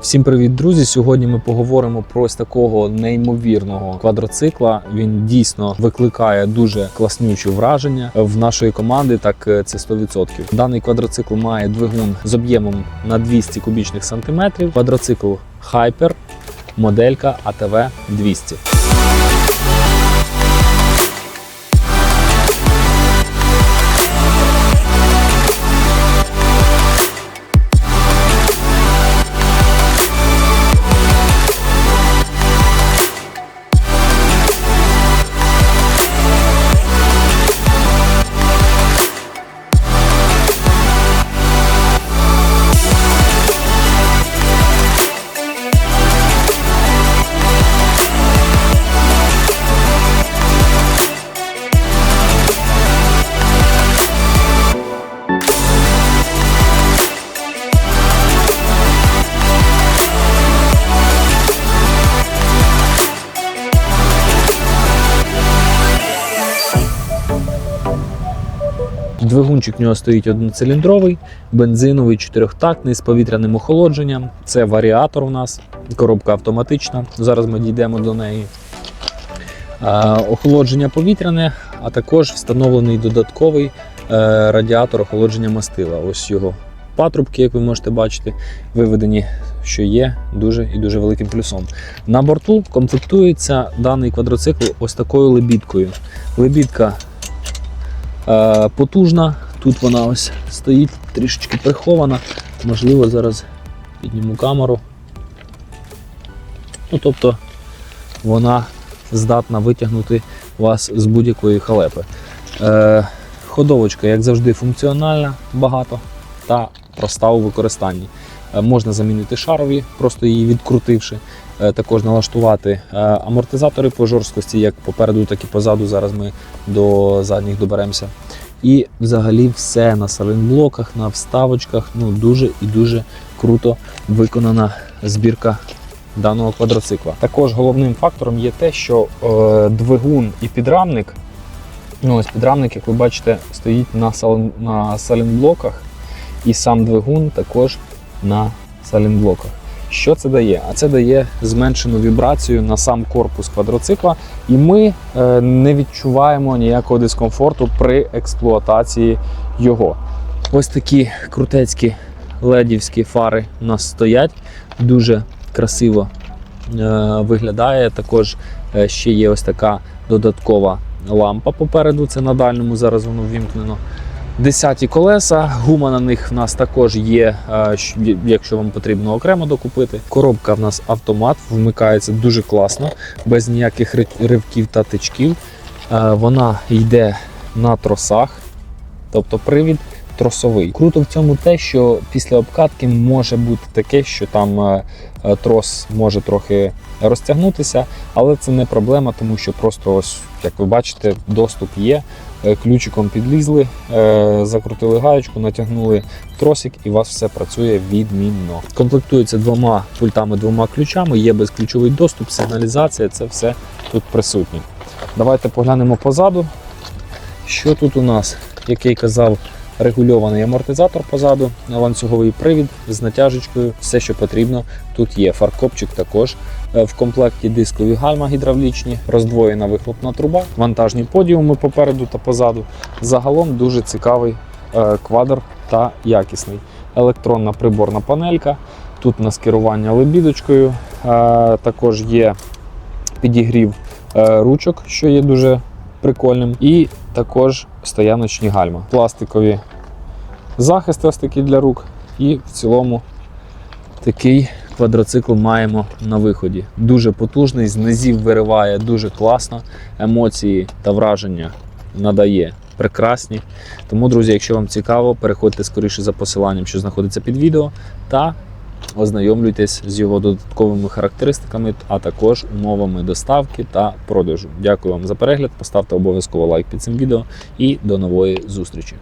Всім привіт, друзі! Сьогодні ми поговоримо про ось такого неймовірного квадроцикла. Він дійсно викликає дуже класнючі враження в нашої команди. Так е, це 100%. Даний квадроцикл має двигун з об'ємом на 200 кубічних сантиметрів. Квадроцикл Hyper, моделька ATV 200. Двигунчик в нього стоїть одноциліндровий, бензиновий, чотирьохтактний з повітряним охолодженням. Це варіатор у нас, коробка автоматична. Зараз ми дійдемо до неї. Охолодження повітряне, а також встановлений додатковий е, радіатор охолодження мастила. Ось його патрубки, як ви можете бачити, виведені, що є дуже і дуже великим плюсом. На борту комплектується даний квадроцикл ось такою лебідкою. Лебідка потужна. Тут вона ось стоїть трішечки прихована. Можливо, зараз підніму камеру. Ну, тобто вона здатна витягнути вас з будь-якої халепи. Е, ходовочка, як завжди, функціональна, багато та проста у використанні. Е, можна замінити шарові, просто її відкрутивши. Е, також налаштувати е, амортизатори по жорсткості, як попереду, так і позаду. Зараз ми до задніх доберемося. І взагалі все на саленблоках, на вставочках. Ну дуже і дуже круто виконана збірка даного квадроцикла. Також головним фактором є те, що е, двигун і підрамник. Ну, ось підрамник, як ви бачите, стоїть на, сален, на саленблоках, і сам двигун також на саленблоках. Що це дає? А це дає зменшену вібрацію на сам корпус квадроцикла, і ми е, не відчуваємо ніякого дискомфорту при експлуатації його. Ось такі крутецькі ледівські фари у нас стоять, дуже красиво е, виглядає. Також е, ще є ось така додаткова лампа попереду. Це на дальньому зараз воно ввімкнено. Десяті колеса, гума на них в нас також є, е, якщо вам потрібно окремо докупити. Коробка в нас автомат, вмикається дуже класно, без ніяких ривків та тичків. Е, Вона йде на тросах, тобто привід тросовий. Круто в цьому те, що після обкатки може бути таке, що там е, трос може трохи розтягнутися, але це не проблема, тому що просто ось, як ви бачите, доступ є. Е, Ключиком підлізли, е, закрутили гаєчку, натягнули тросик, і у вас все працює відмінно. Комплектується двома пультами, двома ключами, є безключовий доступ, сигналізація, це все тут присутнє. Давайте поглянемо позаду. Що тут у нас? Як я й казав, регульований амортизатор позаду, ланцюговий привід з натяжечкою, все, що потрібно. Тут є фаркопчик також. Е, В комплекті дискові гальма гідравлічні, роздвоєна вихлопна труба, вантажні подіуми попереду та позаду. Загалом дуже цікавий е, квадр та якісний. Електронна приборна панелька. Тут у нас керування лебідочкою. Е, Також є підігрів ручок, що є дуже прикольним. І також стояночні гальма. Пластикові захисти ось для рук. І в цілому такий квадроцикл маємо на виході. Дуже потужний, з низів вириває дуже класно. Емоції та враження надає прекрасні. Тому, друзі, якщо вам цікаво, переходьте скоріше за посиланням, що знаходиться під відео, та ознайомлюйтесь з його додатковими характеристиками, а також умовами доставки та продажу. Дякую вам за перегляд. Поставте обов'язково лайк під цим відео і до нової зустрічі.